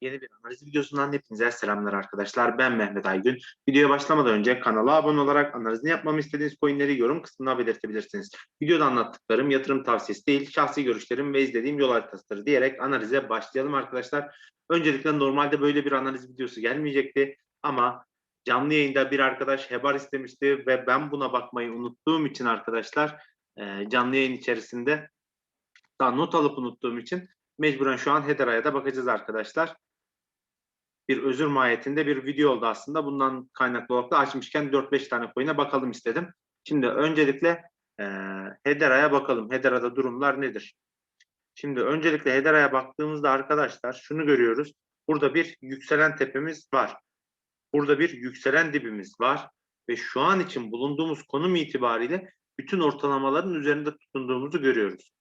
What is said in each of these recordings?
Yeni bir analiz videosundan hepinize selamlar arkadaşlar. Ben Mehmet Aygün. Videoya başlamadan önce kanala abone olarak analizini yapmamı istediğiniz coinleri yorum kısmına belirtebilirsiniz. Videoda anlattıklarım yatırım tavsiyesi değil, şahsi görüşlerim ve izlediğim yol haritasıdır diyerek analize başlayalım arkadaşlar. Öncelikle normalde böyle bir analiz videosu gelmeyecekti ama canlı yayında bir arkadaş hebar istemişti ve ben buna bakmayı unuttuğum için arkadaşlar e, canlı yayın içerisinde daha not alıp unuttuğum için mecburen şu an Hedera'ya da bakacağız arkadaşlar bir özür mahiyetinde bir video oldu aslında. Bundan kaynaklı olarak da açmışken 4-5 tane coin'e bakalım istedim. Şimdi öncelikle e, Hedera'ya bakalım. Hedera'da durumlar nedir? Şimdi öncelikle Hedera'ya baktığımızda arkadaşlar şunu görüyoruz. Burada bir yükselen tepemiz var. Burada bir yükselen dibimiz var. Ve şu an için bulunduğumuz konum itibariyle bütün ortalamaların üzerinde tutunduğumuzu görüyoruz.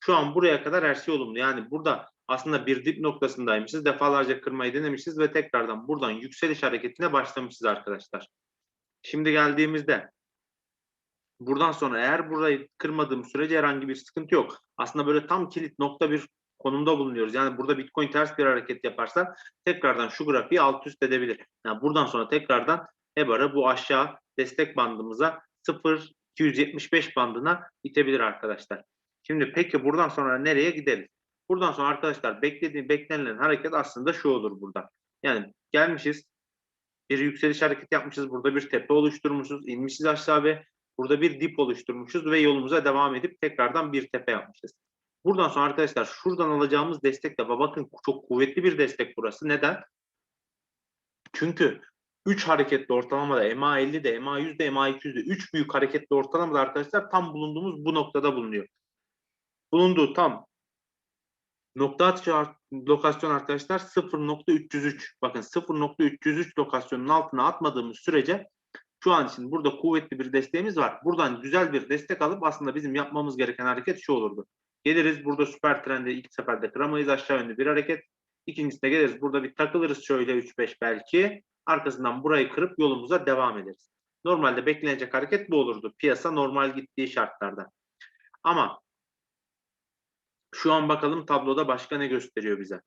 Şu an buraya kadar her şey olumlu. Yani burada aslında bir dip noktasındaymışız. Defalarca kırmayı denemişiz ve tekrardan buradan yükseliş hareketine başlamışız arkadaşlar. Şimdi geldiğimizde buradan sonra eğer burayı kırmadığım sürece herhangi bir sıkıntı yok. Aslında böyle tam kilit nokta bir konumda bulunuyoruz. Yani burada Bitcoin ters bir hareket yaparsa tekrardan şu grafiği alt üst edebilir. Yani buradan sonra tekrardan EBAR'ı bu aşağı destek bandımıza 0.275 bandına itebilir arkadaşlar. Şimdi peki buradan sonra nereye gideriz? Buradan sonra arkadaşlar beklediğim beklenilen hareket aslında şu olur burada. Yani gelmişiz bir yükseliş hareket yapmışız. Burada bir tepe oluşturmuşuz. inmişiz aşağı ve burada bir dip oluşturmuşuz ve yolumuza devam edip tekrardan bir tepe yapmışız. Buradan sonra arkadaşlar şuradan alacağımız destek de bakın çok kuvvetli bir destek burası. Neden? Çünkü 3 hareketli ortalamada MA50 de MA100 de MA200 de 3 büyük hareketli ortalamada arkadaşlar tam bulunduğumuz bu noktada bulunuyor. Bulunduğu tam Nokta atışı lokasyon arkadaşlar 0.303. Bakın 0.303 lokasyonun altına atmadığımız sürece şu an için burada kuvvetli bir desteğimiz var. Buradan güzel bir destek alıp aslında bizim yapmamız gereken hareket şu olurdu. Geliriz burada süper trende ilk seferde kıramayız aşağı yönlü bir hareket. İkincisinde geliriz burada bir takılırız şöyle 3-5 belki. Arkasından burayı kırıp yolumuza devam ederiz. Normalde beklenecek hareket bu olurdu. Piyasa normal gittiği şartlarda. Ama şu an bakalım tabloda başka ne gösteriyor bize.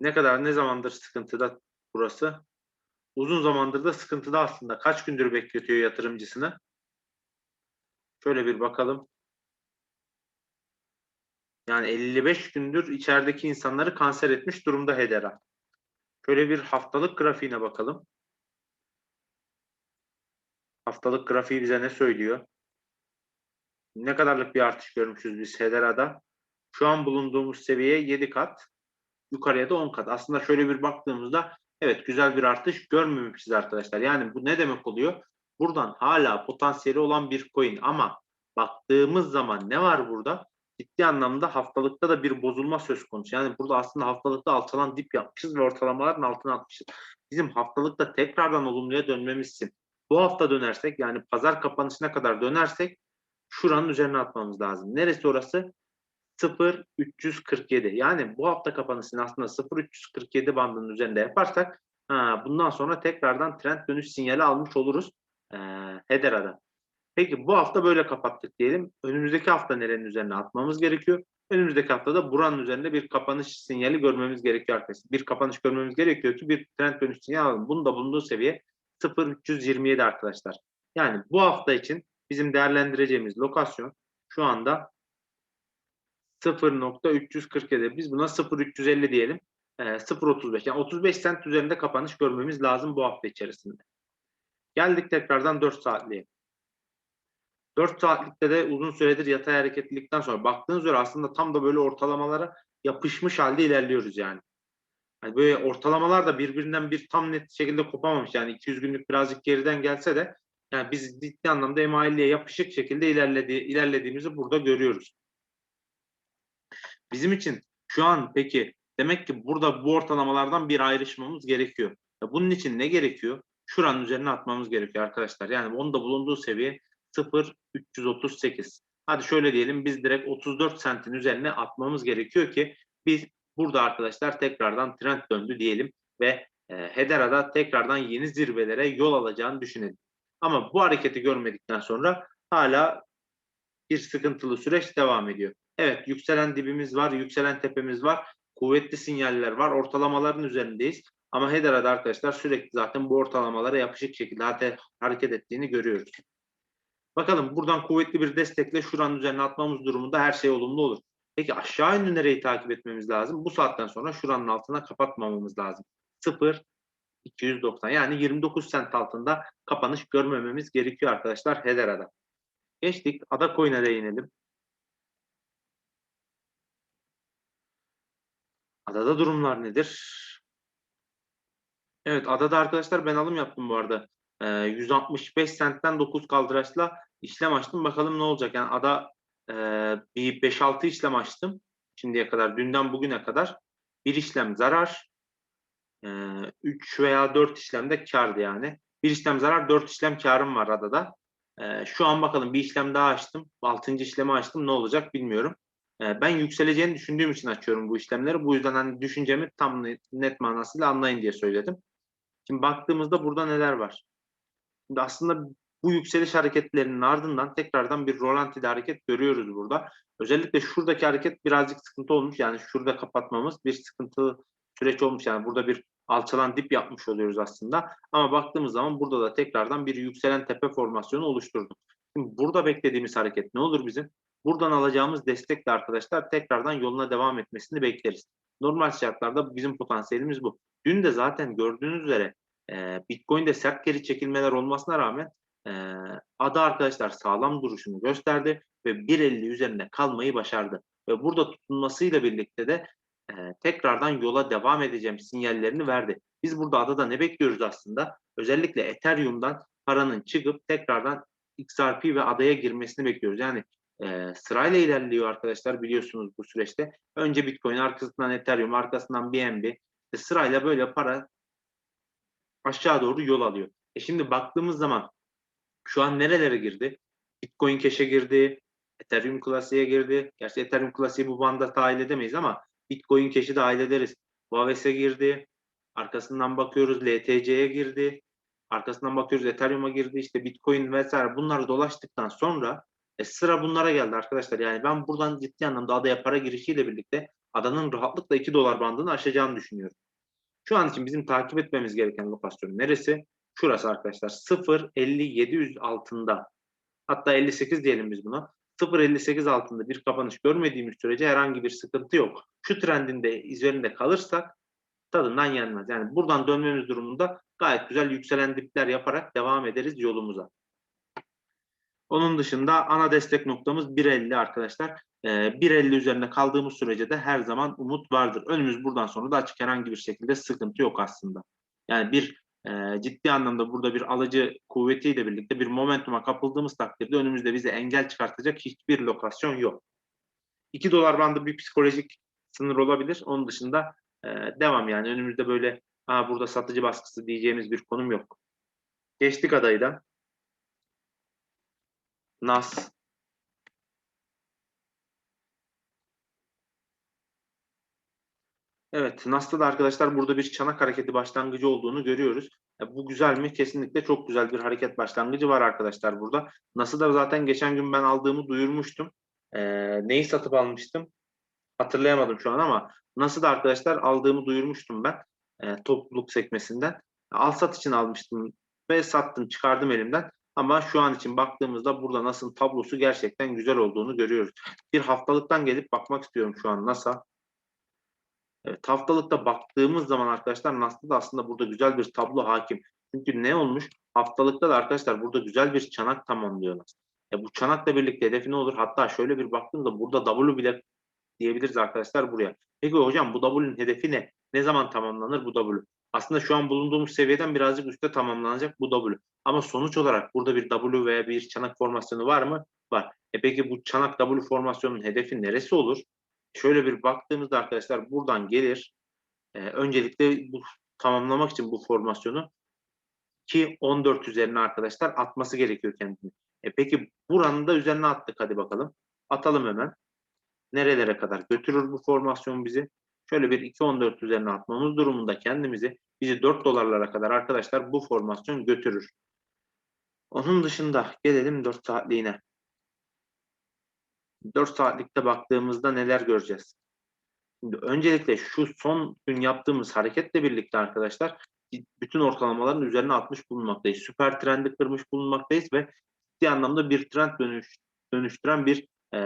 Ne kadar ne zamandır sıkıntıda burası? Uzun zamandır da sıkıntıda aslında. Kaç gündür bekletiyor yatırımcısını? Şöyle bir bakalım. Yani 55 gündür içerideki insanları kanser etmiş durumda Hedera. Şöyle bir haftalık grafiğine bakalım. Haftalık grafiği bize ne söylüyor? Ne kadarlık bir artış görmüşüz biz Hedera'da? Şu an bulunduğumuz seviye 7 kat, yukarıya da 10 kat. Aslında şöyle bir baktığımızda evet güzel bir artış görmemişiz arkadaşlar. Yani bu ne demek oluyor? Buradan hala potansiyeli olan bir coin ama baktığımız zaman ne var burada? Ciddi anlamda haftalıkta da bir bozulma söz konusu. Yani burada aslında haftalıkta alçalan dip yapmışız ve ortalamaların altına atmışız. Bizim haftalıkta tekrardan olumluya dönmemiz bu hafta dönersek yani pazar kapanışına kadar dönersek şuranın üzerine atmamız lazım. Neresi orası? 0.347. Yani bu hafta kapanışını aslında 0.347 bandının üzerinde yaparsak ha, bundan sonra tekrardan trend dönüş sinyali almış oluruz e, Hedera'da. Peki bu hafta böyle kapattık diyelim. Önümüzdeki hafta nerenin üzerine atmamız gerekiyor? Önümüzdeki haftada buranın üzerinde bir kapanış sinyali görmemiz gerekiyor arkadaşlar. Bir kapanış görmemiz gerekiyor ki bir trend dönüş sinyali alalım. Bunun da bulunduğu seviye 0.327 arkadaşlar. Yani bu hafta için bizim değerlendireceğimiz lokasyon şu anda 0.347. Biz buna 0.350 diyelim. E, 0.35 yani 35 sent üzerinde kapanış görmemiz lazım bu hafta içerisinde. Geldik tekrardan 4 saatliğe. 4 saatlikte de uzun süredir yatay hareketlilikten sonra baktığınız üzere aslında tam da böyle ortalamalara yapışmış halde ilerliyoruz yani. yani böyle ortalamalar da birbirinden bir tam net şekilde kopamamış. Yani 200 günlük birazcık geriden gelse de yani biz ciddi anlamda M50'ye yapışık şekilde ilerledi, ilerlediğimizi burada görüyoruz. Bizim için şu an peki demek ki burada bu ortalamalardan bir ayrışmamız gerekiyor. Bunun için ne gerekiyor? Şuranın üzerine atmamız gerekiyor arkadaşlar. Yani onun da bulunduğu seviye 0.338. Hadi şöyle diyelim biz direkt 34 sentin üzerine atmamız gerekiyor ki biz burada arkadaşlar tekrardan trend döndü diyelim ve e, Hedera'da tekrardan yeni zirvelere yol alacağını düşünelim. Ama bu hareketi görmedikten sonra hala bir sıkıntılı süreç devam ediyor. Evet yükselen dibimiz var, yükselen tepemiz var. kuvvetli sinyaller var. Ortalamaların üzerindeyiz. Ama HEDERA'da arkadaşlar sürekli zaten bu ortalamalara yapışık şekilde hareket ettiğini görüyoruz. Bakalım buradan kuvvetli bir destekle şuranın üzerine atmamız durumunda her şey olumlu olur. Peki aşağı yönlü nereyi takip etmemiz lazım? Bu saatten sonra şuranın altına kapatmamamız lazım. 0 290 yani 29 sent altında kapanış görmememiz gerekiyor arkadaşlar HEDERA'da. Geçtik Ada Coin'e değinelim. Adada durumlar nedir? Evet adada arkadaşlar ben alım yaptım bu arada. Ee, 165 sentten 9 kaldıraçla işlem açtım. Bakalım ne olacak. Yani ada e, bir 5-6 işlem açtım. Şimdiye kadar dünden bugüne kadar. Bir işlem zarar. 3 veya 4 işlemde kardı yani. Bir işlem zarar 4 işlem karım var adada. Şu an bakalım bir işlem daha açtım. 6. işlemi açtım. Ne olacak bilmiyorum. Ben yükseleceğini düşündüğüm için açıyorum bu işlemleri. Bu yüzden hani düşüncemi tam net, manasıyla anlayın diye söyledim. Şimdi baktığımızda burada neler var? Şimdi aslında bu yükseliş hareketlerinin ardından tekrardan bir rolantide hareket görüyoruz burada. Özellikle şuradaki hareket birazcık sıkıntı olmuş. Yani şurada kapatmamız bir sıkıntı süreç olmuş. Yani burada bir alçalan dip yapmış oluyoruz aslında. Ama baktığımız zaman burada da tekrardan bir yükselen tepe formasyonu oluşturduk. Şimdi burada beklediğimiz hareket ne olur bizim? Buradan alacağımız destekle arkadaşlar tekrardan yoluna devam etmesini bekleriz. Normal şartlarda bizim potansiyelimiz bu. Dün de zaten gördüğünüz üzere e, Bitcoin'de sert geri çekilmeler olmasına rağmen e, ada arkadaşlar sağlam duruşunu gösterdi ve 1.50 üzerinde kalmayı başardı. Ve burada tutunmasıyla birlikte de e, tekrardan yola devam edeceğim sinyallerini verdi. Biz burada adada ne bekliyoruz aslında? Özellikle Ethereum'dan paranın çıkıp tekrardan XRP ve adaya girmesini bekliyoruz. Yani e, sırayla ilerliyor arkadaşlar biliyorsunuz bu süreçte. Önce Bitcoin, arkasından Ethereum, arkasından BNB. İşte sırayla böyle para aşağı doğru yol alıyor. E şimdi baktığımız zaman şu an nerelere girdi? Bitcoin Cash'e girdi, Ethereum klasiğe girdi. Gerçi Ethereum klasiği bu banda dahil edemeyiz ama Bitcoin Cash'i dahil ederiz. Huawei'e girdi. Arkasından bakıyoruz LTC'ye girdi. Arkasından bakıyoruz Ethereum'a girdi. işte Bitcoin vesaire bunlar dolaştıktan sonra e, sıra bunlara geldi arkadaşlar. Yani ben buradan ciddi anlamda adaya para girişiyle birlikte adanın rahatlıkla 2 dolar bandını aşacağını düşünüyorum. Şu an için bizim takip etmemiz gereken lokasyon neresi? Şurası arkadaşlar 0.50-700 altında hatta 58 diyelim biz buna. 0.58 altında bir kapanış görmediğimiz sürece herhangi bir sıkıntı yok. Şu trendin de üzerinde kalırsak tadından yenmez. Yani buradan dönmemiz durumunda gayet güzel yükselen dipler yaparak devam ederiz yolumuza. Onun dışında ana destek noktamız 1.50 arkadaşlar. Ee, 1.50 üzerinde kaldığımız sürece de her zaman umut vardır. Önümüz buradan sonra da açık herhangi bir şekilde sıkıntı yok aslında. Yani bir e, ciddi anlamda burada bir alıcı kuvvetiyle birlikte bir momentuma kapıldığımız takdirde önümüzde bize engel çıkartacak hiçbir lokasyon yok. 2 dolar bandı bir psikolojik sınır olabilir. Onun dışında e, devam yani önümüzde böyle ha, burada satıcı baskısı diyeceğimiz bir konum yok. Geçtik adayı da. Nas. Evet, Nas'ta da arkadaşlar burada bir çanak hareketi başlangıcı olduğunu görüyoruz. E, bu güzel mi? Kesinlikle çok güzel bir hareket başlangıcı var arkadaşlar burada. Nas'ı da zaten geçen gün ben aldığımı duyurmuştum. E, neyi satıp almıştım? Hatırlayamadım şu an ama Nas'ı da arkadaşlar aldığımı duyurmuştum ben. E, topluluk sekmesinden. Al sat için almıştım ve sattım, çıkardım elimden. Ama şu an için baktığımızda burada NAS'ın tablosu gerçekten güzel olduğunu görüyoruz. Bir haftalıktan gelip bakmak istiyorum şu an NAS'a. Evet, haftalıkta baktığımız zaman arkadaşlar NAS'ta da aslında burada güzel bir tablo hakim. Çünkü ne olmuş? Haftalıkta da arkadaşlar burada güzel bir çanak tamamlıyor NAS. E bu çanakla birlikte hedefi ne olur? Hatta şöyle bir baktığımda burada W bile diyebiliriz arkadaşlar buraya. Peki hocam bu W'nin hedefi ne? Ne zaman tamamlanır bu W? Aslında şu an bulunduğumuz seviyeden birazcık üstte tamamlanacak bu W. Ama sonuç olarak burada bir W veya bir çanak formasyonu var mı? Var. E peki bu çanak W formasyonunun hedefi neresi olur? Şöyle bir baktığımızda arkadaşlar buradan gelir. E, öncelikle bu tamamlamak için bu formasyonu ki 14 üzerine arkadaşlar atması gerekiyor kendini. E peki buranın da üzerine attık hadi bakalım. Atalım hemen. Nerelere kadar götürür bu formasyon bizi? Şöyle bir 2.14 üzerine atmamız durumunda kendimizi bizi 4 dolarlara kadar arkadaşlar bu formasyon götürür. Onun dışında gelelim 4 saatliğine. 4 saatlikte baktığımızda neler göreceğiz? Şimdi öncelikle şu son gün yaptığımız hareketle birlikte arkadaşlar bütün ortalamaların üzerine atmış bulunmaktayız. Süper trendi kırmış bulunmaktayız ve ciddi anlamda bir trend dönüş, dönüştüren bir e,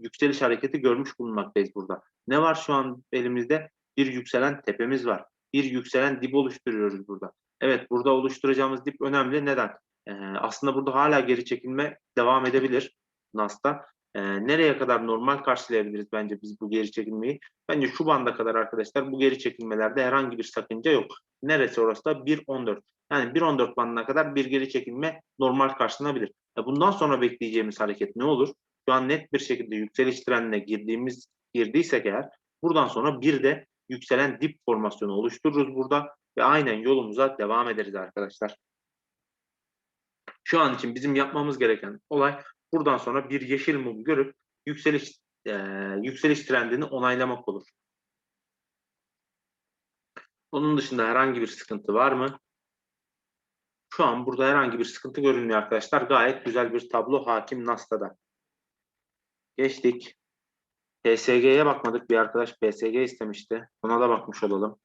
yükseliş hareketi görmüş bulunmaktayız burada. Ne var şu an elimizde? Bir yükselen tepemiz var. Bir yükselen dip oluşturuyoruz burada. Evet burada oluşturacağımız dip önemli. Neden? E, aslında burada hala geri çekilme devam edebilir NAS'ta. E, nereye kadar normal karşılayabiliriz bence biz bu geri çekilmeyi? Bence şu banda kadar arkadaşlar bu geri çekilmelerde herhangi bir sakınca yok. Neresi orası da 1.14. Yani 1.14 bandına kadar bir geri çekilme normal karşılanabilir. E, bundan sonra bekleyeceğimiz hareket ne olur? Şu an net bir şekilde yükseliş trendine girdiğimiz girdiysek eğer buradan sonra bir de yükselen dip formasyonu oluştururuz burada ve aynen yolumuza devam ederiz arkadaşlar. Şu an için bizim yapmamız gereken olay buradan sonra bir yeşil mum görüp yükseliş e, yükseliş trendini onaylamak olur. Onun dışında herhangi bir sıkıntı var mı? Şu an burada herhangi bir sıkıntı görünmüyor arkadaşlar. Gayet güzel bir tablo hakim NASDA'da. Geçtik. PSG'ye bakmadık. Bir arkadaş PSG istemişti. Ona da bakmış olalım.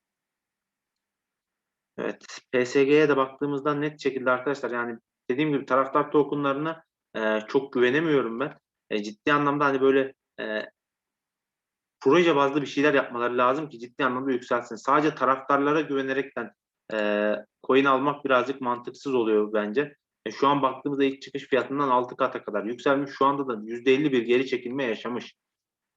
Evet. PSG'ye de baktığımızda net şekilde arkadaşlar yani dediğim gibi taraftar tokenlarına e, çok güvenemiyorum ben. E, ciddi anlamda hani böyle e, proje bazlı bir şeyler yapmaları lazım ki ciddi anlamda yükselsin. Sadece taraftarlara güvenerekten e, coin almak birazcık mantıksız oluyor bence. E, şu an baktığımızda ilk çıkış fiyatından 6 kata kadar yükselmiş. Şu anda da %50 bir geri çekilme yaşamış.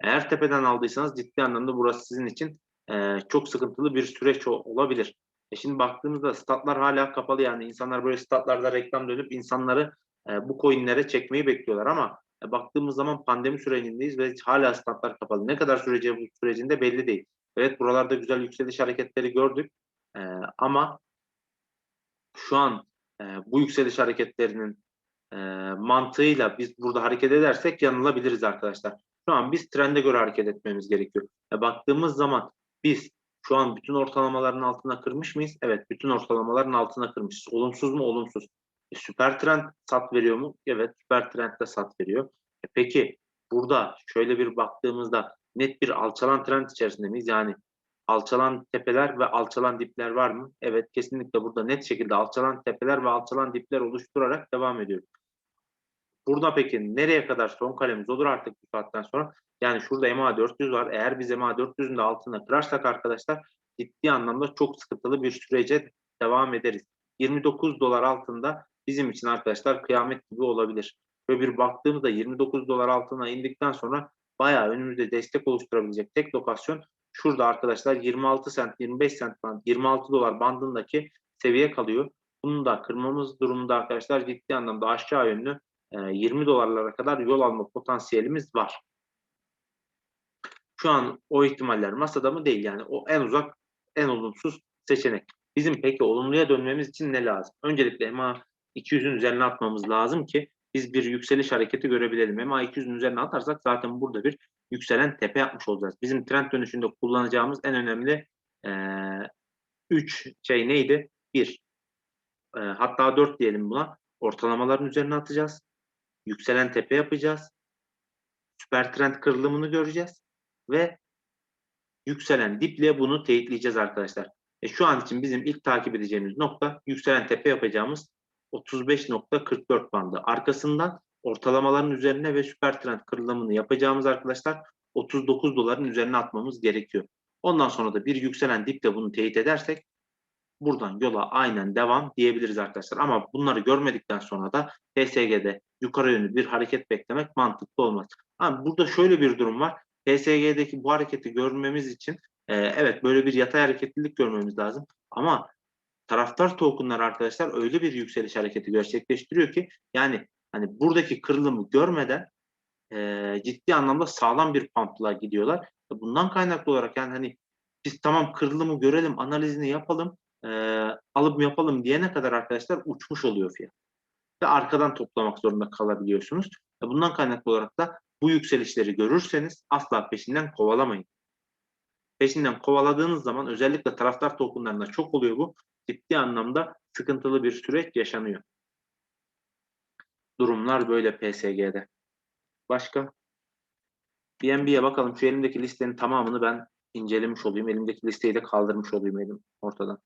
Eğer tepeden aldıysanız ciddi anlamda burası sizin için e, çok sıkıntılı bir süreç olabilir. E şimdi baktığımızda statlar hala kapalı yani insanlar böyle statlarda reklam dönüp insanları e, bu coinlere çekmeyi bekliyorlar ama e, baktığımız zaman pandemi sürecindeyiz ve hala statlar kapalı. Ne kadar süreceği bu sürecinde belli değil. Evet buralarda güzel yükseliş hareketleri gördük e, ama şu an bu yükseliş hareketlerinin mantığıyla biz burada hareket edersek yanılabiliriz arkadaşlar. Şu an biz trende göre hareket etmemiz gerekiyor. Baktığımız zaman biz şu an bütün ortalamaların altına kırmış mıyız? Evet, bütün ortalamaların altına kırmışız. Olumsuz mu? Olumsuz. E, süper trend sat veriyor mu? Evet, süper trend de sat veriyor. E, peki burada şöyle bir baktığımızda net bir alçalan trend içerisinde miyiz? Yani alçalan tepeler ve alçalan dipler var mı? Evet, kesinlikle burada net şekilde alçalan tepeler ve alçalan dipler oluşturarak devam ediyoruz. Burada peki nereye kadar son kalemiz olur artık bu saatten sonra? Yani şurada MA 400 var. Eğer biz MA 400'ün de altına kırarsak arkadaşlar ciddi anlamda çok sıkıntılı bir sürece devam ederiz. 29 dolar altında bizim için arkadaşlar kıyamet gibi olabilir. Böyle bir baktığımızda 29 dolar altına indikten sonra bayağı önümüzde destek oluşturabilecek tek lokasyon şurada arkadaşlar 26 sent 25 sent band 26 dolar bandındaki seviye kalıyor. Bunu da kırmamız durumunda arkadaşlar ciddi anlamda aşağı yönlü 20 dolarlara kadar yol alma potansiyelimiz var. Şu an o ihtimaller masada mı değil yani o en uzak en olumsuz seçenek. Bizim peki olumluya dönmemiz için ne lazım? Öncelikle MA 200'ün üzerine atmamız lazım ki biz bir yükseliş hareketi görebilelim. MA 200'ün üzerine atarsak zaten burada bir yükselen tepe yapmış olacağız. Bizim trend dönüşünde kullanacağımız en önemli 3 e, şey neydi? 1. E, hatta 4 diyelim buna. Ortalamaların üzerine atacağız. Yükselen tepe yapacağız. Süper trend kırılımını göreceğiz ve yükselen diple bunu teyitleyeceğiz arkadaşlar. E şu an için bizim ilk takip edeceğimiz nokta yükselen tepe yapacağımız 35.44 bandı. Arkasından ortalamaların üzerine ve süper trend kırılımını yapacağımız arkadaşlar 39 doların üzerine atmamız gerekiyor. Ondan sonra da bir yükselen diple bunu teyit edersek buradan yola aynen devam diyebiliriz arkadaşlar. Ama bunları görmedikten sonra da TSG'de yukarı yönlü bir hareket beklemek mantıklı olmaz. Ama burada şöyle bir durum var. TSG'deki bu hareketi görmemiz için e, evet böyle bir yatay hareketlilik görmemiz lazım. Ama taraftar tokenlar arkadaşlar öyle bir yükseliş hareketi gerçekleştiriyor ki yani hani buradaki kırılımı görmeden e, ciddi anlamda sağlam bir pump'la gidiyorlar. Bundan kaynaklı olarak yani hani biz tamam kırılımı görelim, analizini yapalım, e, alım yapalım diyene kadar arkadaşlar uçmuş oluyor fiyat. Ve arkadan toplamak zorunda kalabiliyorsunuz. Bundan kaynaklı olarak da bu yükselişleri görürseniz asla peşinden kovalamayın. Peşinden kovaladığınız zaman özellikle taraftar tokenlarında çok oluyor bu. Ciddi anlamda sıkıntılı bir süreç yaşanıyor. Durumlar böyle PSG'de. Başka? BNB'ye bakalım. Şu elimdeki listenin tamamını ben incelemiş olayım. Elimdeki listeyi de kaldırmış olayım elim ortadan.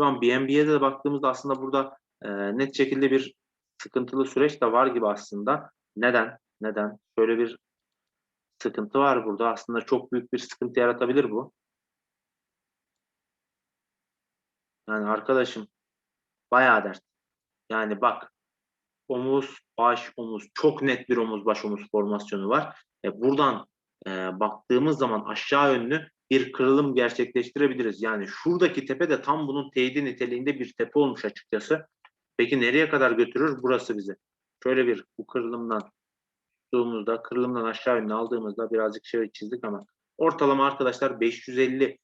Şu an BNB'ye de baktığımızda aslında burada e, net şekilde bir sıkıntılı süreç de var gibi aslında. Neden? Neden? Şöyle bir sıkıntı var burada. Aslında çok büyük bir sıkıntı yaratabilir bu. Yani arkadaşım bayağı dert. Yani bak omuz, baş, omuz çok net bir omuz, baş, omuz formasyonu var. E, buradan e, baktığımız zaman aşağı yönlü bir kırılım gerçekleştirebiliriz. Yani şuradaki tepe de tam bunun teyidi niteliğinde bir tepe olmuş açıkçası. Peki nereye kadar götürür? Burası bizi. Şöyle bir bu kırılımdan tuttuğumuzda, kırılımdan aşağı yönlü aldığımızda birazcık şey çizdik ama ortalama arkadaşlar 550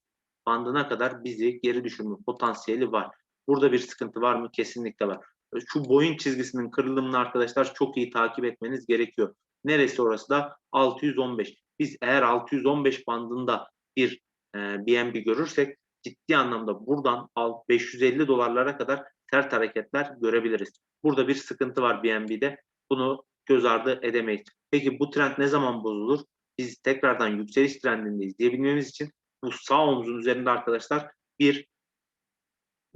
bandına kadar bizi geri düşürme potansiyeli var. Burada bir sıkıntı var mı? Kesinlikle var. Şu boyun çizgisinin kırılımını arkadaşlar çok iyi takip etmeniz gerekiyor. Neresi orası da? 615. Biz eğer 615 bandında bir e, BNB görürsek ciddi anlamda buradan 550 dolarlara kadar sert hareketler görebiliriz. Burada bir sıkıntı var BNB'de. Bunu göz ardı edemeyiz. Peki bu trend ne zaman bozulur? Biz tekrardan yükseliş trendindeyiz diyebilmemiz için bu sağ omzun üzerinde arkadaşlar bir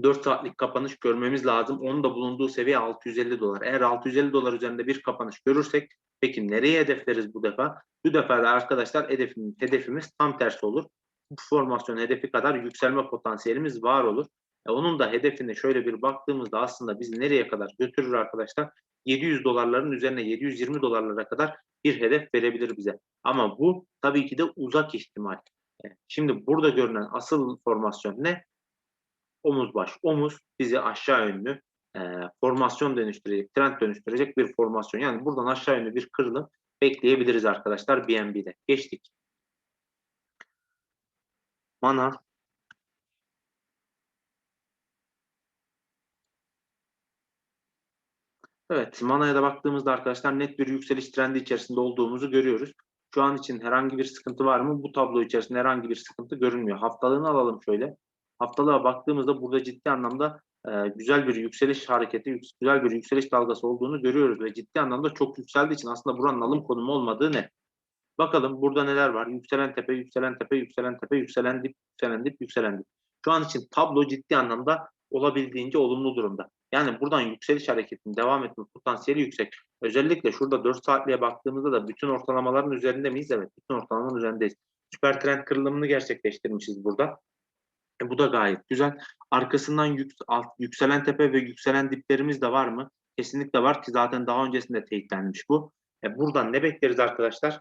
4 saatlik kapanış görmemiz lazım. Onun da bulunduğu seviye 650 dolar. Eğer 650 dolar üzerinde bir kapanış görürsek peki nereye hedefleriz bu defa? Bu defa da arkadaşlar hedefimiz, hedefimiz tam tersi olur. Bu formasyon hedefi kadar yükselme potansiyelimiz var olur. E onun da hedefine şöyle bir baktığımızda aslında bizi nereye kadar götürür arkadaşlar? 700 dolarların üzerine 720 dolarlara kadar bir hedef verebilir bize. Ama bu tabii ki de uzak ihtimal. Şimdi burada görünen asıl formasyon ne? Omuz baş. Omuz bizi aşağı yönlü e, formasyon dönüştürecek, trend dönüştürecek bir formasyon. Yani buradan aşağı yönlü bir kırılım bekleyebiliriz arkadaşlar BNB'de. Geçtik. Mana Evet, Mana'ya da baktığımızda arkadaşlar net bir yükseliş trendi içerisinde olduğumuzu görüyoruz. Şu an için herhangi bir sıkıntı var mı? Bu tablo içerisinde herhangi bir sıkıntı görünmüyor. Haftalığını alalım şöyle. Haftalığa baktığımızda burada ciddi anlamda e, güzel bir yükseliş hareketi, güzel bir yükseliş dalgası olduğunu görüyoruz ve ciddi anlamda çok yükseldiği için aslında buranın alım konumu olmadığı ne? Bakalım burada neler var? Yükselen tepe, yükselen tepe, yükselen tepe, yükselen dip, yükselen dip, yükselen dip. Şu an için tablo ciddi anlamda olabildiğince olumlu durumda. Yani buradan yükseliş hareketinin devam etme potansiyeli yüksek. Özellikle şurada 4 saatliğe baktığımızda da bütün ortalamaların üzerinde miyiz? Evet, bütün ortalamanın üzerindeyiz. Süper trend kırılımını gerçekleştirmişiz burada. E, bu da gayet güzel. Arkasından yük, alt, yükselen tepe ve yükselen diplerimiz de var mı? Kesinlikle var ki zaten daha öncesinde teyitlenmiş bu. E, buradan ne bekleriz arkadaşlar?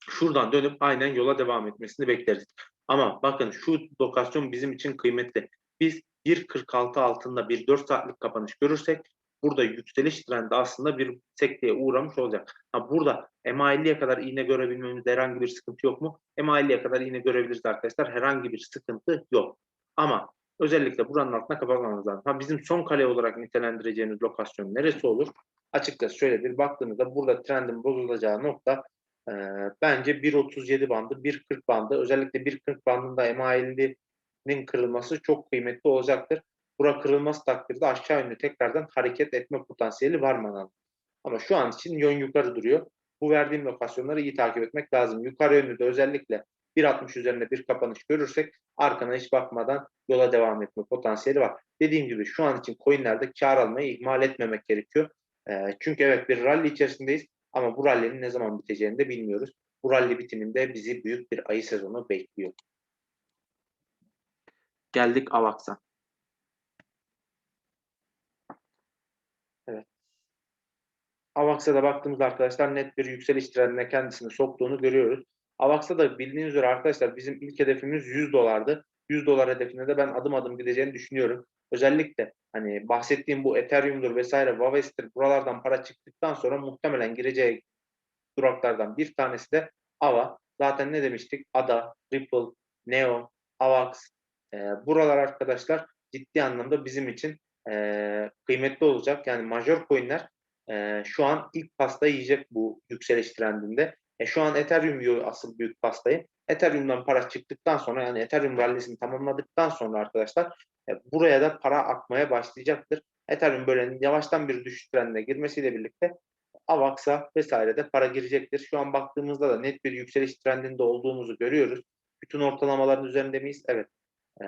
Şuradan dönüp aynen yola devam etmesini bekleriz. Ama bakın şu lokasyon bizim için kıymetli. Biz 1.46 altında bir 4 saatlik kapanış görürsek burada yükseliş trendi aslında bir sekteye uğramış olacak. Ha burada MA50'ye kadar iğne görebilmemizde herhangi bir sıkıntı yok mu? MA50'ye kadar iğne görebiliriz arkadaşlar. Herhangi bir sıkıntı yok. Ama özellikle buranın altına kapatmamız lazım. Ha bizim son kale olarak nitelendireceğimiz lokasyon neresi olur? Açıkçası şöyle bir baktığımızda burada trendin bozulacağı nokta e, bence 1.37 bandı, 1.40 bandı. Özellikle 1.40 bandında MA50'nin kırılması çok kıymetli olacaktır. Bura kırılması takdirde aşağı yönlü tekrardan hareket etme potansiyeli var mı? Ama şu an için yön yukarı duruyor. Bu verdiğim lokasyonları iyi takip etmek lazım. Yukarı yönlü de özellikle 1.60 üzerinde bir kapanış görürsek arkana hiç bakmadan yola devam etme potansiyeli var. Dediğim gibi şu an için coinlerde kar almayı ihmal etmemek gerekiyor. E, çünkü evet bir rally içerisindeyiz ama bu rally'nin ne zaman biteceğini de bilmiyoruz. Bu rally bitiminde bizi büyük bir ayı sezonu bekliyor. Geldik AVAX'a. Evet. AVAX'a da baktığımızda arkadaşlar net bir yükseliş trendine kendisini soktuğunu görüyoruz. AVAX'ta da bildiğiniz üzere arkadaşlar bizim ilk hedefimiz 100 dolardı. 100 dolar hedefine de ben adım adım gideceğini düşünüyorum. Özellikle hani bahsettiğim bu Ethereum'dur vesaire, Waves'tir buralardan para çıktıktan sonra muhtemelen gireceği duraklardan bir tanesi de AVA. Zaten ne demiştik? ADA, Ripple, Neo, AVAX. E, buralar arkadaşlar ciddi anlamda bizim için e, kıymetli olacak. Yani major coinler e, şu an ilk pasta yiyecek bu yükseliş trendinde. E, şu an Ethereum yiyor asıl büyük pastayı. Ethereum'dan para çıktıktan sonra yani Ethereum rallisini tamamladıktan sonra arkadaşlar e, buraya da para akmaya başlayacaktır. Ethereum böyle yavaştan bir düşüş trendine girmesiyle birlikte AVAX'a vesaire de para girecektir. Şu an baktığımızda da net bir yükseliş trendinde olduğumuzu görüyoruz. Bütün ortalamaların üzerinde miyiz? Evet. Ee,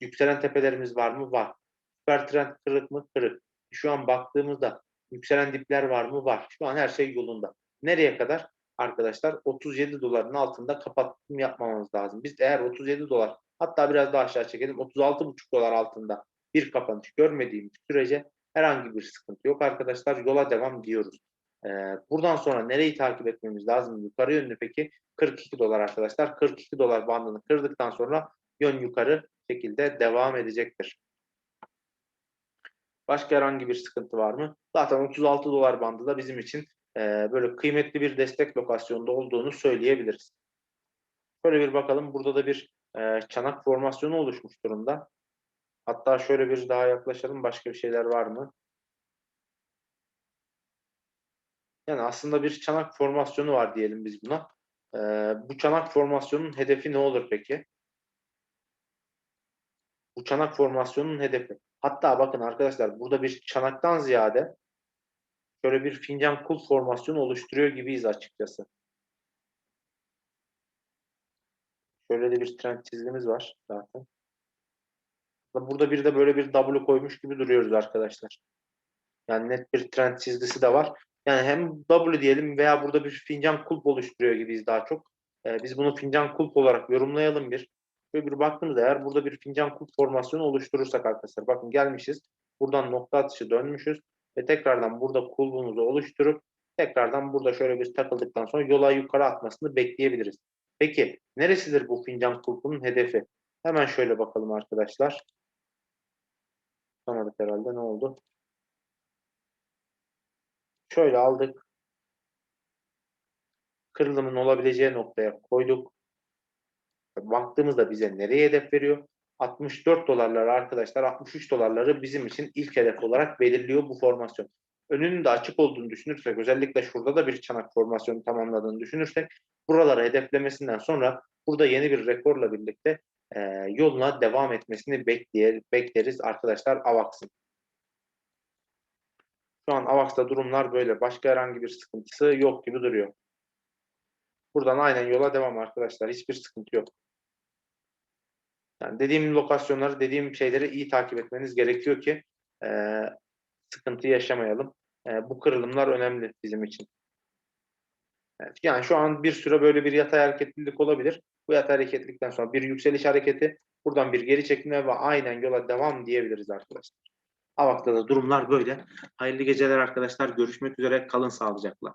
yükselen tepelerimiz var mı? Var. Süper trend kırık mı? Kırık. Şu an baktığımızda yükselen dipler var mı? Var. Şu an her şey yolunda. Nereye kadar? Arkadaşlar 37 doların altında kapatım yapmamamız lazım. Biz eğer 37 dolar hatta biraz daha aşağı çekelim 36,5 dolar altında bir kapanış görmediğimiz sürece herhangi bir sıkıntı yok arkadaşlar. Yola devam diyoruz. Ee, buradan sonra nereyi takip etmemiz lazım? Yukarı yönlü peki 42 dolar arkadaşlar. 42 dolar bandını kırdıktan sonra yön yukarı şekilde devam edecektir. Başka herhangi bir sıkıntı var mı? Zaten 36 dolar bandı da bizim için e, böyle kıymetli bir destek lokasyonunda olduğunu söyleyebiliriz. Şöyle bir bakalım. Burada da bir e, çanak formasyonu oluşmuş durumda. Hatta şöyle bir daha yaklaşalım. Başka bir şeyler var mı? Yani aslında bir çanak formasyonu var diyelim biz buna. E, bu çanak formasyonun hedefi ne olur peki? Bu çanak formasyonun hedefi. Hatta bakın arkadaşlar burada bir çanaktan ziyade şöyle bir fincan kul formasyonu oluşturuyor gibiyiz açıkçası. Şöyle de bir trend çizgimiz var zaten. Burada bir de böyle bir W koymuş gibi duruyoruz arkadaşlar. Yani net bir trend çizgisi de var. Yani hem W diyelim veya burada bir fincan kulp oluşturuyor gibiyiz daha çok. Ee, biz bunu fincan kulp olarak yorumlayalım bir. Bir baktığımızda eğer burada bir fincan kulp formasyonu oluşturursak arkadaşlar bakın gelmişiz. Buradan nokta atışı dönmüşüz ve tekrardan burada kulbumuzu oluşturup tekrardan burada şöyle bir takıldıktan sonra yola yukarı atmasını bekleyebiliriz. Peki neresidir bu fincan kulpunun hedefi? Hemen şöyle bakalım arkadaşlar. Tutamadık herhalde ne oldu? Şöyle aldık. Kırılımın olabileceği noktaya koyduk. Baktığımızda bize nereye hedef veriyor? 64 dolarları arkadaşlar 63 dolarları bizim için ilk hedef olarak belirliyor bu formasyon. Önünün de açık olduğunu düşünürsek özellikle şurada da bir çanak formasyonu tamamladığını düşünürsek buraları hedeflemesinden sonra burada yeni bir rekorla birlikte e, yoluna devam etmesini bekleyer, bekleriz arkadaşlar AVAX'ın. Şu an AVAX'ta durumlar böyle. Başka herhangi bir sıkıntısı yok gibi duruyor. Buradan aynen yola devam arkadaşlar. Hiçbir sıkıntı yok. Yani dediğim lokasyonları, dediğim şeyleri iyi takip etmeniz gerekiyor ki e, sıkıntı yaşamayalım. E, bu kırılımlar önemli bizim için. Evet, yani şu an bir süre böyle bir yatay hareketlilik olabilir. Bu yatay hareketlilikten sonra bir yükseliş hareketi, buradan bir geri çekilme ve aynen yola devam diyebiliriz arkadaşlar. Avak'ta da durumlar böyle. Hayırlı geceler arkadaşlar. Görüşmek üzere. Kalın sağlıcakla.